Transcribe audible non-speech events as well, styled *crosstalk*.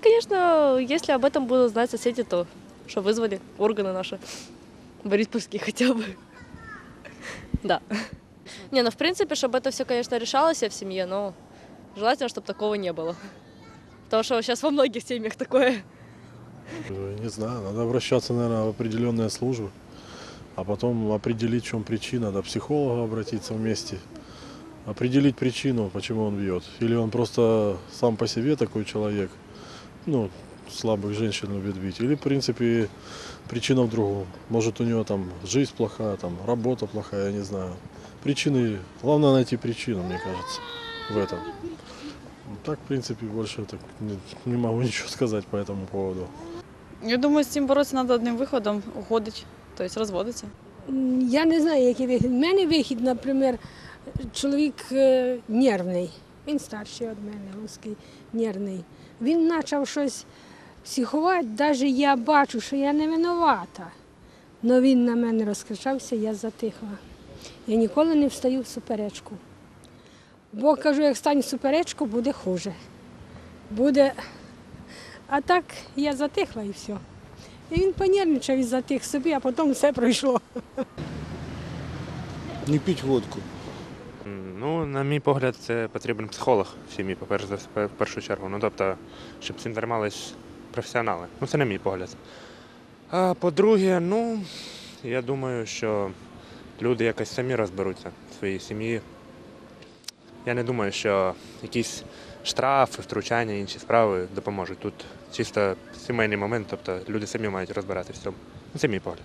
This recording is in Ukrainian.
конечно, если об этом будут знать соседи, то что вызвали органы наши, бориспольские хотя бы. Да. Не, ну в принципе, чтобы это все, конечно, решалось в семье, но желательно, чтобы такого не было. Потому что сейчас во многих семьях такое. Э, Не знаю, надо обращаться, наверное, в определенные службы, а потом определить, в чем причина, до психолога обратиться вместе, определить причину, почему он бьет. Или он просто сам по себе такой человек, ну, слабых женщин любит бить. Или, в принципе, причина в другом. Может, у него там жизнь плохая, там работа плохая, я не знаю. Причины, главное найти причину, мне кажется, в этом. Ну, Так, в принципе, больше так не, не могу ничего *laughs* сказать по этому поводу. Я думаю, з цим боротися треба одним виходом, уходить, тобто розводиться. М, Я не знаю, який вихід. У мене вихід, наприклад, чоловік е, нервний. Він старший від мене, русський, нервний. Він почав щось психувати, навіть я бачу, що я не винувата. Але він на мене розкричався, я затихла. Я ніколи не встаю в суперечку. Бо кажу, як стану в суперечку, буде хуже. Буде. А так я затихла і все. І він понервничав і затих собі, а потім все пройшло. Не пить водку. Ну, на мій погляд, це потрібен психолог в сім'ї, по-перше, за все, в першу чергу. Ну, тобто, щоб цим займались професіонали. Ну, це на мій погляд. А по-друге, ну, я думаю, що люди якось самі розберуться в своїй сім'ї. Я не думаю, що якісь штрафи, втручання, інші справи допоможуть. Тут чисто сімейний момент, тобто люди самі мають розбиратися в цьому. Це мій погляд.